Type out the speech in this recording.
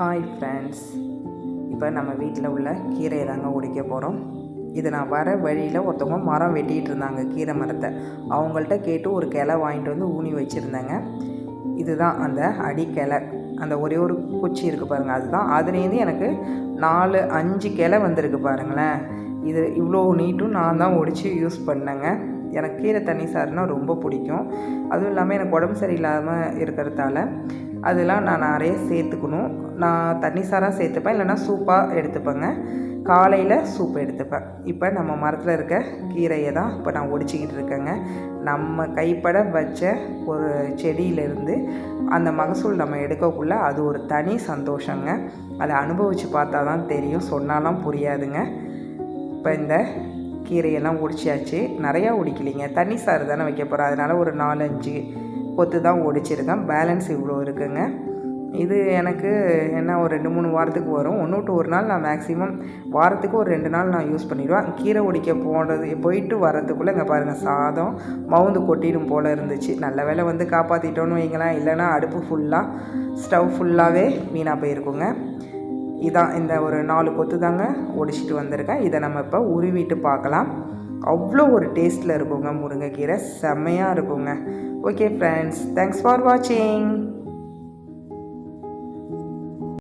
Hi friends இப்போ நம்ம வீட்டில் உள்ள கீரையை தாங்க உடைக்க போகிறோம் இது நான் வர வழியில் ஒருத்தவங்க மரம் வெட்டிகிட்டு இருந்தாங்க கீரை மரத்தை. அவங்கள்ட்ட கேட்டு ஒரு கிளை வாங்கிட்டு வந்து ஊனி வச்சுருந்தேங்க. இதுதான் அந்த அடிக்கிளை. அந்த ஒரே ஒரு குச்சி இருக்குது பாருங்கள் அதுதான். அதுலேருந்து எனக்கு நாலு அஞ்சு கிளை வந்திருக்கு பாருங்களேன். இது இவ்வளோ நீட்டும் நான் தான் ஒடிச்சு யூஸ் பண்ணேங்க. எனக்கு கீரை தண்ணி சாறுனா ரொம்ப பிடிக்கும். அதுவும் இல்லாமல் எனக்கு உடம்பு சரியில்லாமல் இருக்கிறதால அதெல்லாம் நான் நிறைய சேர்த்துக்கணும். நான் தண்ணி சாராக சேர்த்துப்பேன் இல்லைன்னா சூப்பாக எடுத்துப்பேங்க. காலையில் சூப் எடுத்துப்பேன். இப்போ நம்ம மரத்தில் இருக்க கீரையை தான் இப்போ நான் ஒடிச்சிக்கிட்டு இருக்கேங்க. நம்ம கைப்பட வச்ச ஒரு செடியிலேருந்து அந்த மகசூல் நம்ம எடுக்கக்குள்ள அது ஒரு தனி சந்தோஷங்க. அதை அனுபவித்து பார்த்தா தான் தெரியும். சொன்னாலாம் புரியாதுங்க. இப்போ இந்த கீரையெல்லாம் ஒடிச்சியாச்சு நிறையா ஒடிக்கலிங்க. தண்ணி சாறு தானே வைக்க போகிறோம் அதனால் ஒரு நாலஞ்சு கொத்து தான் ஒடிச்சிருக்கேன் பேலன்ஸ் இவ்வளோ இருக்குங்க. இது எனக்கு என்ன ஒரு ரெண்டு மூணு வாரத்துக்கு வரும். ஒன்று விட்டு ஒரு நாள் நான் மேக்ஸிமம் வாரத்துக்கு ஒரு ரெண்டு நாள் நான் யூஸ் பண்ணிடுவேன். கீரை ஒடிக்க போனது போயிட்டு வர்றதுக்குள்ளே இங்கே பாருங்கள் சாதம் மவுந்து கொட்டிடும் போல் இருந்துச்சு. நல்ல வேளை வந்து காப்பாற்றிட்டோன்னு வைங்களேன். இல்லைன்னா அடுப்பு ஃபுல்லாக ஸ்டவ் ஃபுல்லாகவே வீணாக போயிருக்குங்க. இதான் இந்த ஒரு நாலு கொத்து தாங்க ஒடிச்சிட்டு வந்திருக்கேன். இதை நம்ம இப்போ உருவிட்டு பார்க்கலாம். அவ்வளோ ஒரு டேஸ்ட்டில் இருக்குங்க முருங்கைக்கீரை. செம்மையாக இருக்குங்க. ஓகே ஃப்ரெண்ட்ஸ் தேங்க்ஸ் ஃபார் வாட்சிங்